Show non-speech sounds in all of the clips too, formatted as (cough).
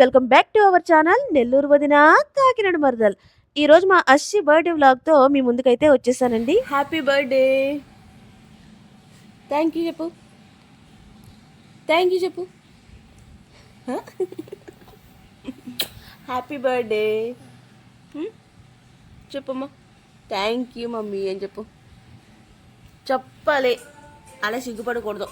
Welcome back to our channel Nellore వదిన కాకినాడ మరదల్. ఈరోజు మా అశ్వి బర్త్డే వ్లాగ్తో మీ ముందుకైతే వచ్చేసానండి. హ్యాపీ బర్త్డే థ్యాంక్ యూ చెప్పు థ్యాంక్ యూ చెప్పు హ్యాపీ బర్త్డే చెప్పమ్మా థ్యాంక్ యూ మమ్మీ అని చెప్పు చెప్పాలి. అలా సిగ్గుపడకూడదు.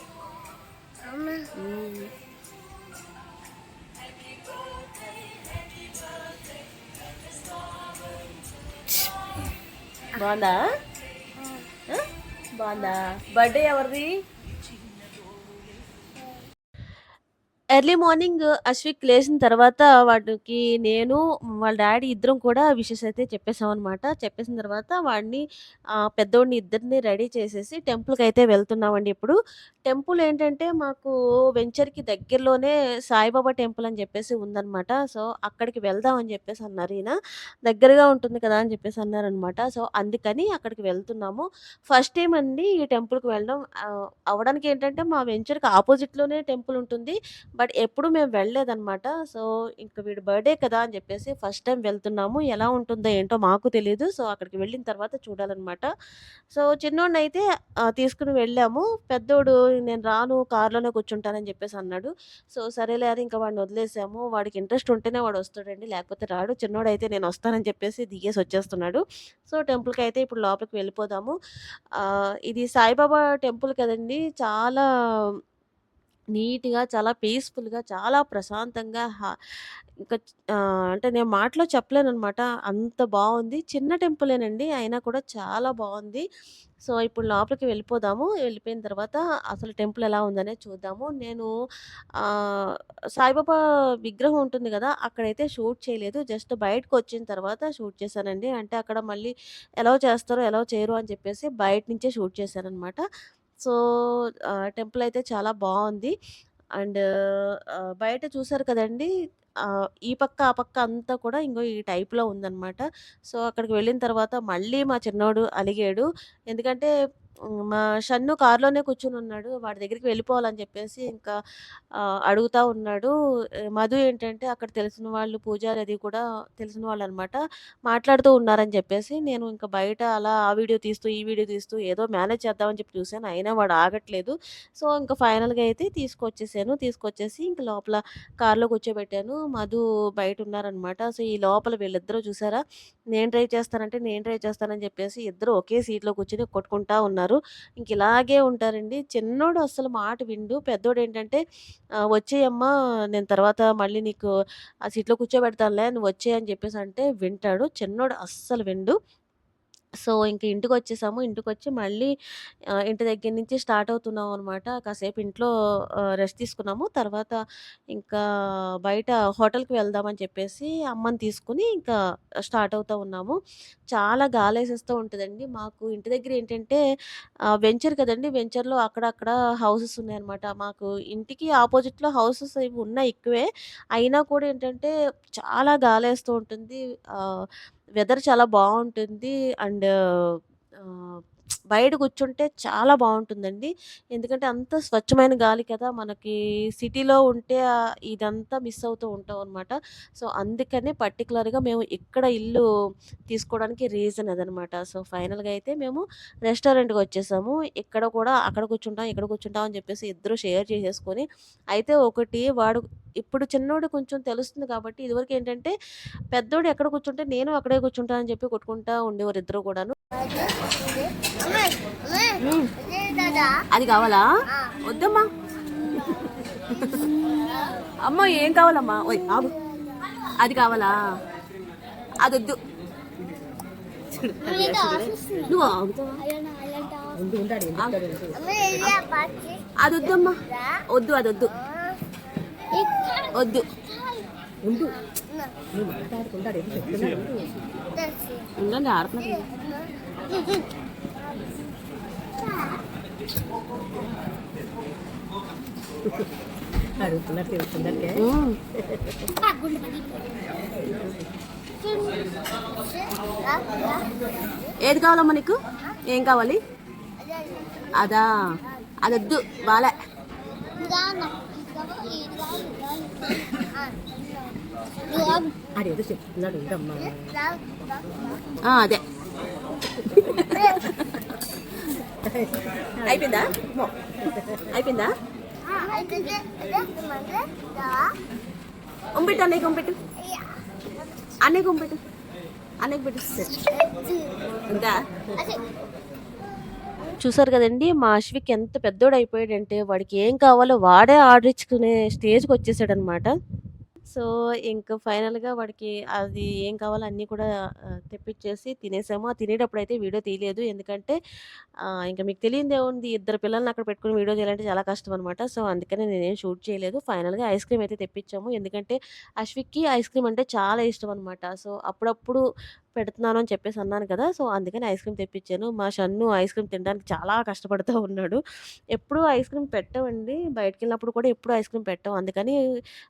బాగుందా? బాగుందా? బర్త్డే ఎవరిది? ఎర్లీ మార్నింగ్ అశ్విక్ లేచిన తర్వాత వాడికి నేను వాళ్ళ డాడీ ఇద్దరం కూడా విషెస్ అయితే చెప్పేసాం అనమాట చెప్పేసిన తర్వాత వాడిని పెద్దోడిని ఇద్దరిని రెడీ చేసేసి టెంపుల్కి అయితే వెళ్తున్నామండి ఇప్పుడు. టెంపుల్ ఏంటంటే మాకు వెంచర్కి దగ్గరలోనే సాయిబాబా టెంపుల్ అని చెప్పేసి ఉందనమాట సో అక్కడికి వెళ్దాం అని చెప్పేసి అన్నారు ఈయన. దగ్గరగా ఉంటుంది కదా అని చెప్పేసి అన్నారనమాట సో అందుకని అక్కడికి వెళ్తున్నాము. ఫస్ట్ టైం అండి ఈ టెంపుల్కి వెళ్ళడం. అవడానికి అవ్వడానికి ఏంటంటే మా వెంచర్కి ఆపోజిట్లోనే టెంపుల్ ఉంటుంది. బట్ ఎప్పుడు మేము వెళ్ళలేదన్నమాట సో ఇంకా వీడు బర్త్డే కదా అని చెప్పేసి ఫస్ట్ టైం వెళ్తున్నాము. ఎలా ఉంటుందో ఏంటో మాకు తెలియదు సో అక్కడికి వెళ్ళిన తర్వాత చూడాలన్నమాట సో చిన్నోడిని అయితే తీసుకుని వెళ్ళాము. పెద్దోడు నేను రాను కారులోనే కూర్చుంటానని చెప్పేసి అన్నాడు. సో సరేలే అని ఇంకా వాడిని వదిలేసాము. వాడికి ఇంట్రెస్ట్ ఉంటేనే వాడు వస్తాడండి. లేకపోతే రాడు. చిన్నోడు అయితే నేను వస్తానని చెప్పేసి దిగేసి వచ్చేస్తున్నాడు. సో టెంపుల్కి అయితే ఇప్పుడు లోపలికి వెళ్ళిపోదాము. ఇది సాయిబాబా టెంపుల్ కదండి. చాలా నీట్‌గా, చాలా పీస్‌ఫుల్‌గా, చాలా ప్రశాంతంగా ఇంకా అంటే నేను మాటలో చెప్పలేననమాట. అంత బాగుంది చిన్న టెంపులేనండి. అయినా కూడా చాలా బాగుంది సో, ఇప్పుడు లోపలికి వెళ్ళిపోదాము. వెళ్ళిపోయిన తర్వాత అసలు టెంపుల్ ఎలా ఉందనే చూద్దాము. నేను సాయిబాబా విగ్రహం ఉంటుంది కదా అక్కడైతే షూట్ చేయలేదు. జస్ట్ బయటకు వచ్చిన తర్వాత షూట్ చేశానండి. అంటే అక్కడ మళ్ళీ ఎలా చేస్తారో, ఎలా చేయరు అని చెప్పేసి బయట నుంచే షూట్ చేశాననమాట. సో, టెంపుల్ అయితే చాలా బాగుంది అండ్ బయట చూసారు కదండీ! ఈ పక్క, ఆ పక్క అంతా కూడా ఇంగో ఈ టైప్‌లో ఉందన్నమాట సో, అక్కడికి వెళ్ళిన తర్వాత మళ్ళీ మా చిన్నోడు అలిగాడు. ఎందుకంటే మా షన్ను కూర్చొని ఉన్నాడు వాడి దగ్గరికి వెళ్ళిపోవాలని చెప్పేసి ఇంకా అడుగుతా ఉన్నాడు. మధు ఏంటంటే అక్కడ తెలిసిన వాళ్ళు పూజారి అది కూడా తెలిసిన వాళ్ళు అనమాట మాట్లాడుతూ ఉన్నారని చెప్పేసి నేను ఇంకా బయట అలా ఆ వీడియో తీస్తూ, ఈ వీడియో తీస్తూ ఏదో మేనేజ్ చేద్దామని చెప్పి చూసాను. అయినా వాడు ఆగట్లేదు. సో, ఇంకా ఫైనల్‌గా అయితే తీసుకొచ్చేసాను. తీసుకొచ్చేసి ఇంకా లోపల కారులో కూర్చోబెట్టాను. మధు బయట ఉన్నారనమాట సో, ఈ లోపల వీళ్ళిద్దరూ చూసారా? నేను డ్రైవ్ చేస్తానంటే, నేను డ్రైవ్ చేస్తానని చెప్పేసి ఇద్దరు ఒకే సీట్‌లో కూర్చొని కొట్టుకుంటా ఉన్నారు. ఇంక ఇలాగే ఉంటారండి. చిన్నోడు అసలు మాట విండు పెద్దోడేంటంటే ఏంటంటే "వచ్చేయమ్మా నేను తర్వాత మళ్ళీ నీకు ఆ సీట్‌లో కూర్చోబెడతానులే నువ్వు వచ్చేయని అని చెప్పేసి అంటే వింటాడు. చిన్నోడు అస్సలు విండు సో, ఇంక ఇంటికి వచ్చి మళ్ళీ ఇంటి దగ్గర నుంచి స్టార్ట్ అవుతున్నాం అనమాట. కాసేపు ఇంట్లో రెస్ట్ తీసుకున్నాము. తర్వాత ఇంకా బయట హోటల్‌కి వెళ్దామని చెప్పేసి అమ్మని తీసుకొని ఇంకా స్టార్ట్ అవుతూ ఉన్నాము. చాలా గాలేసేస్తూ ఉంటుందండి మాకు ఇంటి దగ్గర ఏంటంటే వెంచర్ కదండి వెంచర్‌లో అక్కడక్కడ హౌసెస్ ఉన్నాయన్నమాట. మాకు ఇంటికి ఆపోజిట్‌లో హౌసెస్ ఇవి ఉన్నాయి ఎక్కువే. అయినా కూడా ఏంటంటే చాలా గాలేస్తూ ఉంటుంది. వెదర్ చాలా బాగుంటుంది అండ్ బయట కూర్చుంటే చాలా బాగుంటుందండి ఎందుకంటే అంత స్వచ్ఛమైన గాలి కదా! మనకి సిటీలో ఉంటే ఇదంతా మిస్ అవుతూ ఉంటాం అనమాట. సో, అందుకనే పర్టికులర్గా మేము ఇక్కడ ఇల్లు తీసుకోవడానికి రీజన్ అదనమాట. సో, ఫైనల్‌గా అయితే మేము రెస్టారెంట్‌కొచ్చేసాము. ఇక్కడ కూడా అక్కడ కూర్చుంటాం, ఇక్కడ కూర్చుంటాం అని చెప్పేసి ఇద్దరు షేర్ చేసేసుకొని అయితే ఒకటి వాడు ఇప్పుడు చిన్నోడు కొంచెం తెలుస్తుంది కాబట్టి ఇదివరకు ఏంటంటే పెద్దోడు ఎక్కడ కూర్చుంటే నేను అక్కడే కూర్చుంటా అని చెప్పి కొట్టుకుంటా ఉండేవారు ఇద్దరు కూడాను. అది కావాలా? వద్దమ్మా. అమ్మ ఏం కావాలమ్మా? ఓయ్ ఆగు. అది కావాలా? అదొద్దు. అది. నువ్వు ఆగుతావా? అదొద్దమ్మా. వద్దు అదొద్దు. వద్దు. ఉండండి ఆడుతున్నారు. అడుగుతున్నారు తెలుస్తుందంటే హ్మ్. ఏది కావాలమ్మా నీకు ఏం కావాలి అదా అదొద్దు బాలే అదేదో చెప్తున్నాడు ఆ, అదే. అయిపోయిందా? అయిపోయిందా? ఉంపెట్టు అన్నయ్యకి ఉంపెట్టు అన్నయ్యకి ఉంపెట్టు అన్నయ్యకి పెట్టు. ఇంకా చూసారు కదండీ! మా అశ్విక్ ఎంత పెద్దోడు అయిపోయాడంటే వాడికి ఏం కావాలో వాడే ఆర్డర్ ఇచ్చుకునే స్టేజ్‌కి వచ్చేసాడనమాట. సో, ఇంకా ఫైనల్‌గా వాడికి అది ఏం కావాలో అన్నీ కూడా తెప్పించేసి తినేసాము. ఆ తినేటప్పుడు అయితే వీడియో తీయలేదు. ఎందుకంటే ఇంకా ఇంక మీకు ఉంది ఇద్దరు పిల్లల్ని అక్కడ పెట్టుకుని వీడియో తీయాలంటే చాలా కష్టం అనమాట. సో, అందుకని నేనేం షూట్ చేయలేదు. ఫైనల్‌గా ఐస్ క్రీమ్ అయితే తెప్పించాము ఎందుకంటే అశ్విక్‌కి ఐస్ క్రీమ్ అంటే చాలా ఇష్టం అనమాట. సో, అప్పుడప్పుడు పెడుతున్నాను అని చెప్పేసి అన్నాను కదా! సో, అందుకని ఐస్ క్రీమ్ తెప్పించాను మా షన్ను ఐస్ క్రీమ్ తినడానికి చాలా కష్టపడుతూ ఉన్నాడు. ఎప్పుడూ ఐస్ క్రీమ్ పెట్టామండి బయటికి వెళ్ళినప్పుడు కూడా ఎప్పుడూ ఐస్ క్రీమ్ పెట్టం. అందుకని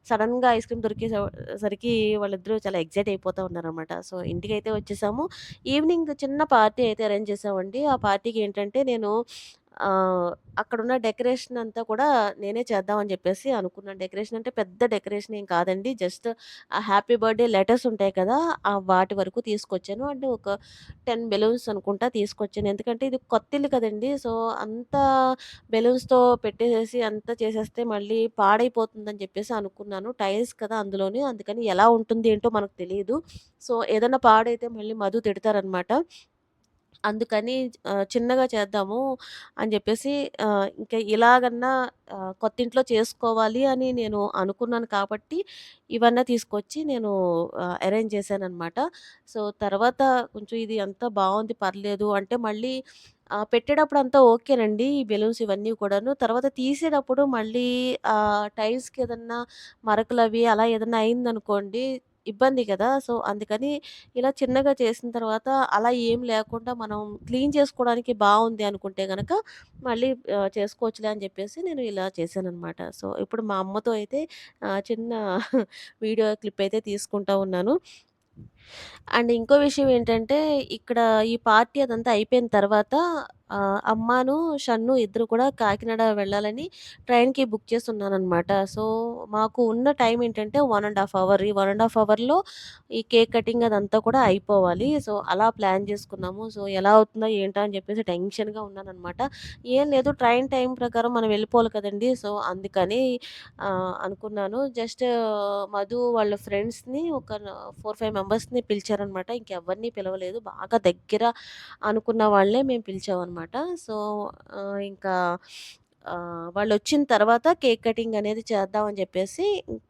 సడన్గా ఐస్ క్రీమ్ దొరికేసరికి వాళ్ళిద్దరూ చాలా ఎక్సైట్ అయిపోతూ ఉన్నారనమాట. సో, ఇంటికి అయితే వచ్చేసాము. ఈవినింగ్ చిన్న పార్టీ అయితే అరేంజ్ చేసామండి. ఆ పార్టీకి ఏంటంటే నేను అక్కడున్న డెకరేషన్ అంతా కూడా నేనే చేద్దామని చెప్పేసి అనుకున్నాను. డెకరేషన్ అంటే పెద్ద డెకరేషన్ ఏం కాదండి. జస్ట్ ఆ హ్యాపీ బర్త్‌డే లెటర్స్ ఉంటాయి కదా! ఆ వాటి వరకు తీసుకొచ్చాను. అంటే ఒక 10 బెలూన్స్ అనుకుంటా తీసుకొచ్చాను. ఎందుకంటే ఇది కొత్తిల్లు కదండి సో, అంత బెలూన్స్‌తో పెట్టేసేసి అంతా చేసేస్తే మళ్ళీ పాడైపోతుందని చెప్పేసి అనుకున్నాను. టైల్స్ కదా అందులోని. అందుకని ఎలా ఉంటుంది ఏంటో మనకు తెలియదు సో, ఏదైనా పాడైతే మళ్ళీ మధు తిడతారనమాట. అందుకని ఆహ్, చిన్నగా చేద్దాము అని చెప్పేసి ఆహ్, ఇలాగన్నా ఆహ్, కొత్తింట్లో చేసుకోవాలి అని నేను అనుకున్నాను కాబట్టి, ఇవన్నీ తీసుకొచ్చి నేను ఆహ్, అరేంజ్ చేశాననమాట. సో, తర్వాత కొంచెం ఇది అంతా బావుంది పర్లేదు అంటే మళ్ళీ ఆహ్, పెట్టేటప్పుడు అంతా ఓకేనండి. ఈ బెలూన్స్ ఇవన్నీ కూడాను. తర్వాత తీసేటప్పుడు మళ్ళీ ఆహ్, టైల్స్‌కి ఏదన్నా మరకలవి అలా ఏదన్నా అయిందనుకోండి ఇబ్బంది కదా! సో, అందుకని ఇలా చిన్నగా చేసిన తర్వాత అలా ఏం లేకుండా మనం క్లీన్ చేసుకోవడానికి బాగుంది అనుకుంటే కనుక మళ్ళీ చేసుకోవచ్చులే అని చెప్పేసి నేను ఇలా చేశాననమాట. సో, ఇప్పుడు మా అమ్మతో అయితే చిన్న (laughs) వీడియో క్లిప్ అయితే తీసుకుంటా ఉన్నాను. అండ్ ఇంకో విషయం ఏంటంటే ఇక్కడ ఈ పార్టీ అదంతా అయిపోయిన తర్వాత అమ్మాను, షన్ను ఇద్దరు కూడా కాకినాడ వెళ్ళాలని ట్రైన్‌కి బుక్ చేస్తున్నానమాట సో, మాకు ఉన్న టైం ఏంటంటే వన్ అండ్ హాఫ్ అవర్. ఈ వన్ అండ్ హాఫ్ అవర్‌లో ఈ కేక్ కటింగ్ అదంతా కూడా అయిపోవాలి. సో, అలా ప్లాన్ చేసుకున్నాము. సో, ఎలా అవుతుందో ఏంటో అని చెప్పేసి టెన్షన్‌గా ఉన్నానమాట ఏం లేదు ట్రైన్ టైం ప్రకారం మనం వెళ్ళిపోవాలి కదండీ! సో, అందుకని అనుకున్నాను. జస్ట్ మధు వాళ్ళ ఫ్రెండ్స్‌ని ఒక ఫోర్ ఫైవ్ మెంబర్స్‌ని పిలిచారనమాట. ఇంకెవరిని పిలవలేదు. బాగా దగ్గర అనుకున్న వాళ్ళే మేము అనమాట సో, ఇంకా వాళ్ళు వచ్చిన తర్వాత కేక్ కటింగ్ అనేది చేద్దామని చెప్పేసి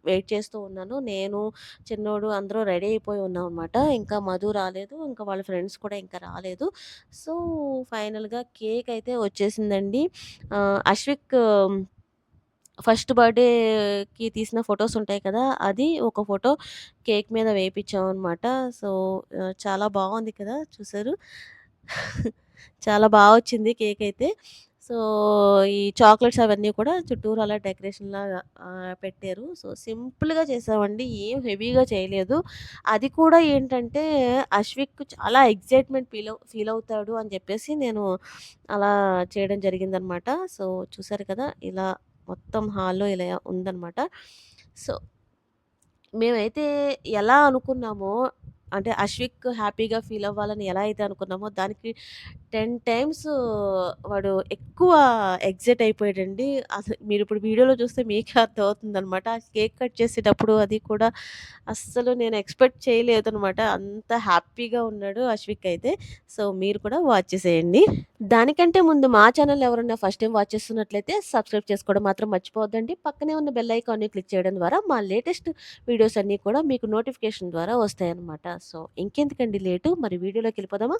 వెయిట్ చేస్తూ ఉన్నాను. నేను, చిన్నోడు అందరూ రెడీ అయిపోయి ఉన్నామనమాట. ఇంకా మధు రాలేదు. ఇంకా వాళ్ళ ఫ్రెండ్స్ కూడా ఇంకా రాలేదు. సో, ఫైనల్‌గా కేక్ అయితే వచ్చేసిందండి. అశ్విక్ ఫస్ట్ బర్త్‌డేకి తీసిన ఫోటోస్ ఉంటాయి కదా! అది ఒక ఫోటో కేక్ మీద వేయించాం అనమాట సో, చాలా బాగుంది కదా! చూసారు. (laughs) చాలా బాగా వచ్చింది కేక్ అయితే. సో, ఈ చాక్లెట్స్ అవన్నీ కూడా చుట్టూరు అలా డెకరేషన్‌లాగా పెట్టారు. సో, సింపుల్‌గా చేసామండి. ఏం హెవీగా చేయలేదు. అది కూడా ఏంటంటే అశ్విక్ చాలా ఎక్సైట్‌మెంట్ ఫీల్ ఫీల్ అవుతాడు అని చెప్పేసి నేను అలా చేయడం జరిగిందనమాట. సో, చూసారు కదా! ఇలా మొత్తం హాల్‌లో ఇలా ఉందనమాట. సో మేమైతే ఎలా అనుకున్నామో అంటే అశ్విక్ హ్యాపీగా ఫీల్ అవ్వాలని ఎలా అయితే అనుకున్నామో దానికి 10 టైమ్స్ వాడు ఎక్కువ ఎగ్జైట్ అయిపోయాడండి. అసలు మీరు ఇప్పుడు వీడియోలో చూస్తే మీకే అర్థమవుతుందనమాట. ఆ కేక్ కట్ చేసేటప్పుడు అది కూడా అస్సలు నేను ఎక్స్‌పెక్ట్ చేయలేదు అనమాట అంత హ్యాపీగా ఉన్నాడు అశ్విక్ అయితే. సో, మీరు కూడా వాచ్ చేసేయండి. దానికంటే ముందు మా ఛానల్ ఎవరైనా ఫస్ట్ టైం వాచ్ చేస్తున్నట్లయితే సబ్స్క్రైబ్ చేసుకోవడం మాత్రం మర్చిపోవద్దండి. పక్కనే ఉన్న బెల్ ఐకాన్‌ని క్లిక్ చేయడం ద్వారా మా లేటెస్ట్ వీడియోస్ అన్నీ కూడా మీకు నోటిఫికేషన్ ద్వారా వస్తాయన్నమాట. సో, ఇంకెందుకండి లేటు మరి వీడియోలోకి వెళ్ళిపోదామా?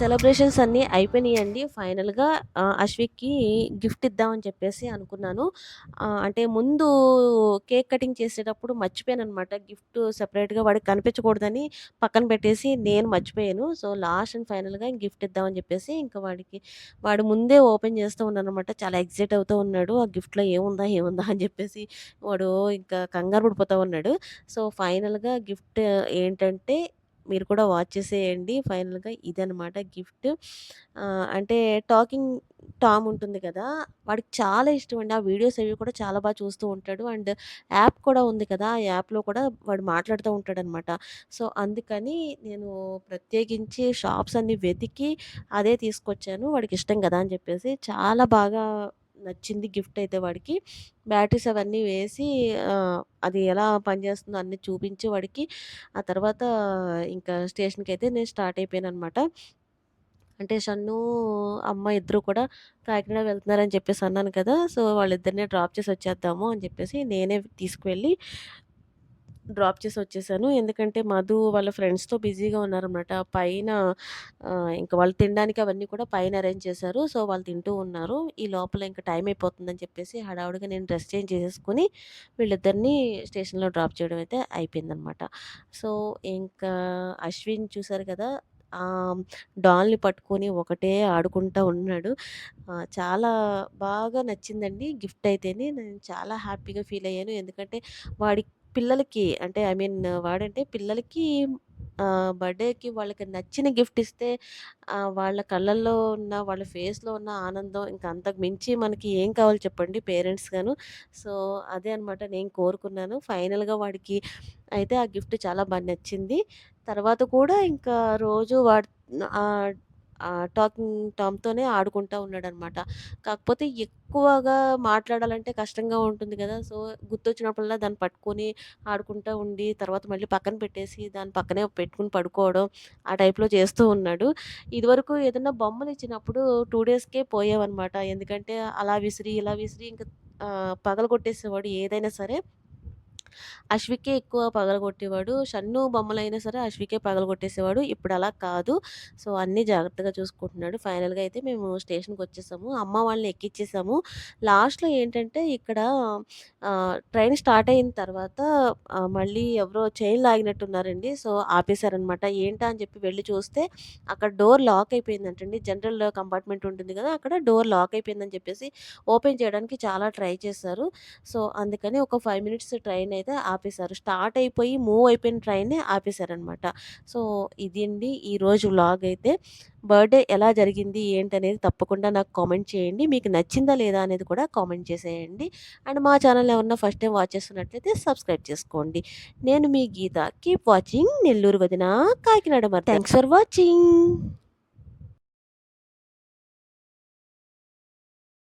సెలబ్రేషన్స్ అన్నీ అయిపోయినాయండి. ఫైనల్‌గా అశ్విక్‌కి గిఫ్ట్ ఇద్దామని చెప్పేసి అనుకున్నాను. అంటే ముందు కేక్ కటింగ్ చేసేటప్పుడు మర్చిపోయాను అనమాట గిఫ్ట్ సెపరేట్‌గా వాడికి కనిపించకూడదని పక్కన పెట్టేసి నేను మర్చిపోయాను. సో, లాస్ట్ అండ్ ఫైనల్‌గా గిఫ్ట్ ఇద్దామని చెప్పేసి ఇంకా వాడికి వాడు ముందే ఓపెన్ చేస్తూ ఉన్నాననమాట. చాలా ఎగ్జైట్ అవుతూ ఉన్నాడు. ఆ గిఫ్ట్‌లో ఏముందా? ఏముందా? అని చెప్పేసి వాడు ఇంకా కంగారు పడిపోతూ ఉన్నాడు. సో, ఫైనల్‌గా గిఫ్ట్ ఏంటంటే మీరు కూడా వాచ్ చేసేయండి. ఫైనల్‌గా ఇదనమాట గిఫ్ట్. అంటే టాకింగ్ టామ్ ఉంటుంది కదా! వాడికి చాలా ఇష్టం అండి ఆ వీడియోస్ అవి కూడా చాలా బాగా చూస్తూ ఉంటాడు. అండ్ యాప్ కూడా ఉంది కదా! ఆ యాప్‌లో కూడా వాడు మాట్లాడుతూ ఉంటాడనమాట. సో, అందుకని నేను ప్రత్యేకించి షాప్స్ అన్ని వెతికి అదే తీసుకొచ్చాను. వాడికి ఇష్టం కదా! అని చెప్పేసి చాలా బాగా నచ్చింది గిఫ్ట్ అయితే వాడికి. బ్యాటరీస్ అవన్నీ వేసి అది ఎలా పనిచేస్తుందో అన్నీ చూపించి వాడికి ఆ తర్వాత ఇంకా స్టేషన్కి అయితే నేను స్టార్ట్ అయిపోయాను అనమాట అంటే షన్ను, అమ్మ ఇద్దరు కూడా కాకినాడ వెళ్తున్నారని చెప్పేసి అన్నాను కదా! సో, వాళ్ళిద్దరిని డ్రాప్ చేసి వచ్చేద్దాము అని చెప్పేసి నేనే తీసుకువెళ్ళి డ్రాప్ చేసి వచ్చేసాను. ఎందుకంటే మధు వాళ్ళ ఫ్రెండ్స్‌తో బిజీగా ఉన్నారనమాట. పైన ఇంకా వాళ్ళు తినడానికి అవన్నీ కూడా పైన అరేంజ్ చేశారు. సో, వాళ్ళు తింటూ ఉన్నారు. ఈ లోపల ఇంకా టైం అయిపోతుందని చెప్పేసి హడావుడిగా నేను డ్రెస్ చేంజ్ చేసేసుకుని వీళ్ళిద్దరిని స్టేషన్‌లో డ్రాప్ చేయడం అయితే అయిపోయిందనమాట. సో, ఇంకా అశ్విన్ చూసారు కదా! డాల్‌ని పట్టుకొని ఒకటే ఆడుకుంటూ ఉన్నాడు. చాలా బాగా నచ్చిందండి గిఫ్ట్ అయితేనే నేను చాలా హ్యాపీగా ఫీల్ అయ్యాను. ఎందుకంటే వాడి పిల్లలకి అంటే ఐ మీన్ వాడంటే పిల్లలకి ఆహ్, బర్త్‌డేకి వాళ్ళకి నచ్చిన గిఫ్ట్ ఇస్తే ఆహ్, వాళ్ళ కళ్ళల్లో ఉన్న, వాళ్ళ ఫేస్‌లో ఉన్న ఆనందం ఇంక అంతకు మించి మనకి ఏం కావాలి చెప్పండి పేరెంట్స్‌గాను. సో, అదే అనమాట నేను కోరుకున్నాను. ఫైనల్‌గా వాడికి అయితే ఆ గిఫ్ట్ చాలా బా నచ్చింది. తర్వాత కూడా ఇంకా రోజు వాడు ఆహ్, టాకింగ్ టామ్‌తోనే ఆడుకుంటూ ఉన్నాడనమాట. కాకపోతే ఎక్కువగా మాట్లాడాలంటే కష్టంగా ఉంటుంది కదా! సో, గుర్తొచ్చినప్పుడల్లా దాన్ని పట్టుకొని ఆడుకుంటా ఉండి, తర్వాత మళ్ళీ పక్కన పెట్టేసి, దాని పక్కనే పెట్టుకొని పడుకోవడం, ఆ టైప్‌లో చేస్తూ ఉన్నాడు. ఇదివరకు ఏదన్నా బొమ్మలిచ్చినప్పుడు 2 డేస్‌కే పోయావన్నమాట ఎందుకంటే అలా విసిరి, ఇలా విసిరి ఇంకా పగలగొట్టేసేవాడు ఏదైనా సరే. అశ్వికే ఎక్కువ పగలగొట్టేవాడు. షన్ను బొమ్మలైనా సరే అశ్వికే పగలగొట్టేసేవాడు. ఇప్పుడు అలా కాదు. సో, అన్నీ జాగ్రత్తగా చూసుకుంటున్నాడు. ఫైనల్‌గా అయితే మేము స్టేషన్కి వచ్చేసాము అమ్మ వాళ్ళని ఎక్కిచ్చేసాము. లాస్ట్‌లో ఏంటంటే ఇక్కడ ట్రైన్ స్టార్ట్ అయిన తర్వాత మళ్ళీ ఎవరో చైన్ లాగినట్టున్నారండి. సో, ఆపేశారనమాట. ఏంటా అని చెప్పి వెళ్ళి చూస్తే అక్కడ డోర్ లాక్ అయిపోయిందంటండి. జనరల్ కంపార్ట్మెంట్ ఉంటుంది కదా! అక్కడ డోర్ లాక్ అయిపోయిందని చెప్పేసి ఓపెన్ చేయడానికి చాలా ట్రై చేశారు. సో, అందుకని ఒక ఫైవ్ మినిట్స్ ట్రైన్ అయితే ఆపేశారు. స్టార్ట్ అయిపోయి మూవ్ అయిపోయిన ట్రైన్‌ని ఆపేశారనమాట. సో, ఇది అండి ఈరోజు వ్లాగ్ అయితే. బర్త్‌డే ఎలా జరిగింది ఏంటనేది తప్పకుండా నాకు కామెంట్ చేయండి. మీకు నచ్చిందా లేదా అనేది కూడా కామెంట్ చేసేయండి. అండ్ మా ఛానల్ ఎవరన్నా ఫస్ట్ టైం వాచ్ చేస్తున్నట్లయితే సబ్స్క్రైబ్ చేసుకోండి. నేను మీ గీత. కీప్ వాచింగ్ నెల్లూరు వదిన కాకినాడ మరి థ్యాంక్స్ ఫర్ వాచింగ్.